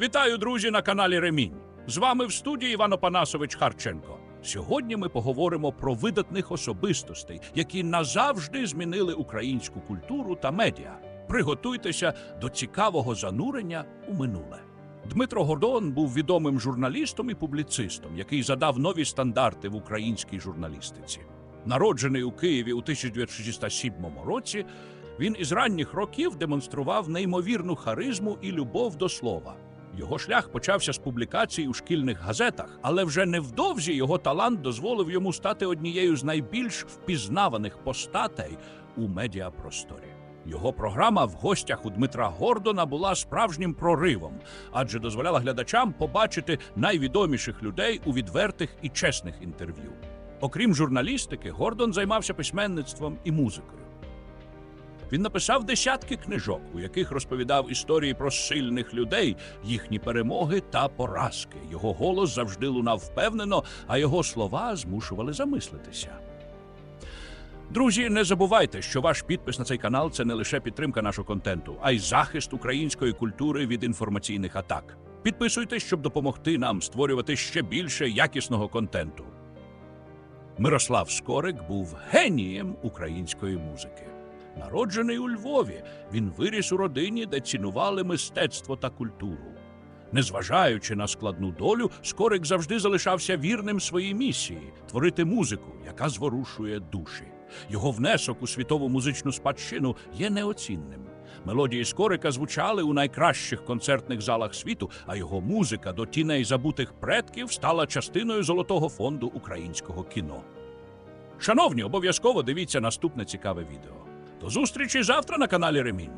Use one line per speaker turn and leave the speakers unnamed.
Вітаю, друзі, на каналі Ремінь. З вами в студії Іван Опанасович Харченко. Сьогодні ми поговоримо про видатних особистостей, які назавжди змінили українську культуру та медіа. Приготуйтеся до цікавого занурення у минуле. Дмитро Гордон був відомим журналістом і публіцистом, який задав нові стандарти в українській журналістиці. Народжений у Києві у 1967 році, він із ранніх років демонстрував неймовірну харизму і любов до слова. Його шлях почався з публікацій у шкільних газетах, але вже невдовзі його талант дозволив йому стати однією з найбільш впізнаваних постатей у медіапросторі. Його програма в гостях у Дмитра Гордона була справжнім проривом, адже дозволяла глядачам побачити найвідоміших людей у відвертих і чесних інтерв'ю. Окрім журналістики, Гордон займався письменництвом і музикою. Він написав десятки книжок, у яких розповідав історії про сильних людей, їхні перемоги та поразки. Його голос завжди лунав впевнено, а його слова змушували замислитися. Друзі, не забувайте, що ваш підпис на цей канал це не лише підтримка нашого контенту, а й захист української культури від інформаційних атак. Підписуйтесь, щоб допомогти нам створювати ще більше якісного контенту. Мирослав Скорик був генієм української музики. Народжений у Львові, він виріс у родині, де цінували мистецтво та культуру. Незважаючи на складну долю, Скорик завжди залишався вірним своїй місії творити музику, яка зворушує душі. Його внесок у світову музичну спадщину є неоцінним. Мелодії Скорика звучали у найкращих концертних залах світу, а його музика до тіней забутих предків стала частиною золотого фонду українського кіно. Шановні, обов'язково дивіться наступне цікаве відео. До зустрічі завтра на каналі Ремінь.